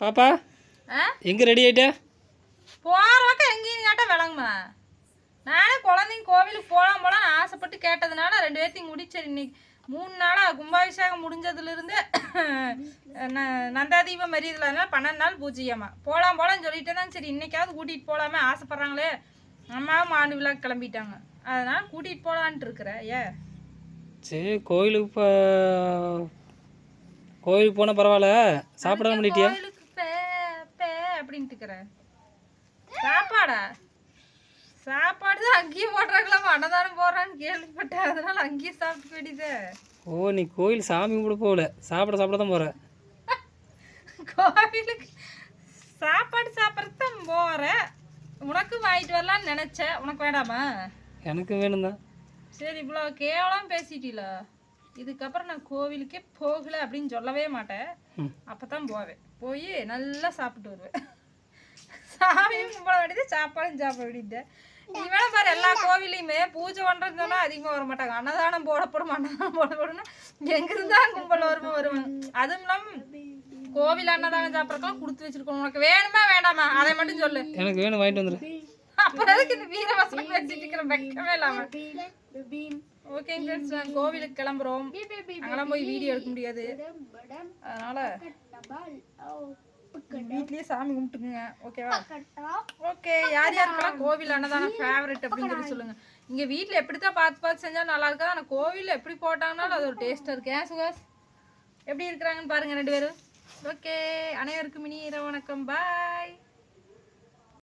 பாப்பா எங்கே ரெடி ஆயிட்ட? போகிற பக்கம் எங்கேயும் கேட்டால் விளங்குமா? நானே குழந்தைங்க கோவிலுக்கு போகலாம் போகலான்னு ஆசைப்பட்டு கேட்டதுனால ரெண்டு பேர்த்தையும் முடிச்சேன் இன்னைக்கு. மூணு நாளாக கும்பாபிஷேகம் முடிஞ்சதுலேருந்து நந்தாதீபம் மரியதில் அதனால பன்னெண்டு நாள் பூஜையாம்மா. போகலாம் போகலான்னு சொல்லிட்டு தான் சரி இன்னைக்காவது கூட்டிகிட்டு போகலாமே ஆசைப்பட்றாங்களே. அம்மாவும் மாண்டு விழா கிளம்பிட்டாங்க. அதனால் கூட்டிகிட்டு போகலான்ட்டு இருக்கிறேன் ஏ? சரி கோயிலுக்கு கோயிலுக்கு போனால் பரவாயில்ல. சாப்பிட பண்ணிட்டியா இருக்கிறேன் சாப்பாடா? சாப்பாடு தான் அங்கேயே போடுறாங்களாமா? அன்னதானம் போடுறான்னு கேள்விப்பட்டேன். அதனால அங்கேயே சாப்பிட்டு வேண்டியது ஓ நீ கோயில் சாமி கும்பிட போகல. சாப்பிட சாப்பிட தான் போகிற கோவிலுக்கு சாப்பாடு சாப்பிட்றது தான் போகிறேன் உனக்கும் வாங்கிட்டு வரலான்னு நினச்சேன். உனக்கு வேண்டாமா? எனக்கு வேணும் தான் சரி இவ்வளோ கேவலம் பேசிட்டீல. இதுக்கப்புறம் நான் கோவிலுக்கே போகல அப்படின்னு சொல்லவே மாட்டேன். அப்போ தான் போவேன். போய் நல்லா சாப்பிட்டு வருவேன். சாமியும் கும்பிட வேண்டியது சாப்பாடும் சாப்பிட வேண்டியது. இவன பாரு எல்லா கோவிலையுமே பூஜை பண்ணுறது சொன்னா அதிகமாக வர மாட்டாங்க. அன்னதானம் போடப்படும் அன்னதானம் போடப்படும்னா எங்கிருந்தா கும்பல் வருமோ வருவாங்க அதுவும் இல்லாமல் கோவில் அன்னதானம் சாப்பிட்றதுலாம் கொடுத்து வச்சிருக்கோம் உனக்கு வேணுமா வேண்டாமா? அதை மட்டும் சொல்லு. எனக்கு வேணும் வாங்கிட்டு வந்துடு அப்புறம் எதுக்கு இந்த வீரவசனம் வச்சுட்டு இருக்கிற வெக்கமே இல்லாம? ஓகேங்க ஃப்ரெண்ட்ஸ் நான் கோவிலுக்கு கிளம்புறோம். அங்கெல்லாம் போய் வீடியோ எடுக்க முடியாது. அதனால வீட்லயே சாமி கும்பிட்டுக்குங்க. ஓகேவா? ஓகே. யார் யாருக்கெல்லாம் கோவில் அன்னதானம் ஃபேவரட் அப்படின்னு சொல்லி சொல்லுங்க. இங்க வீட்ல எப்படித்தான் பார்த்து பார்த்து செஞ்சா நல்லா இருக்கா? ஆனா கோவில்ல எப்படி போட்டாங்கனாலும் அது ஒரு டேஸ்டா இருக்கு. ஏன் சுகாஸ் எப்படி இருக்கிறாங்கன்னு பாருங்க ரெண்டு பேரும். ஓகே. அனைவருக்கும் இனி இரவு வணக்கம். பாய்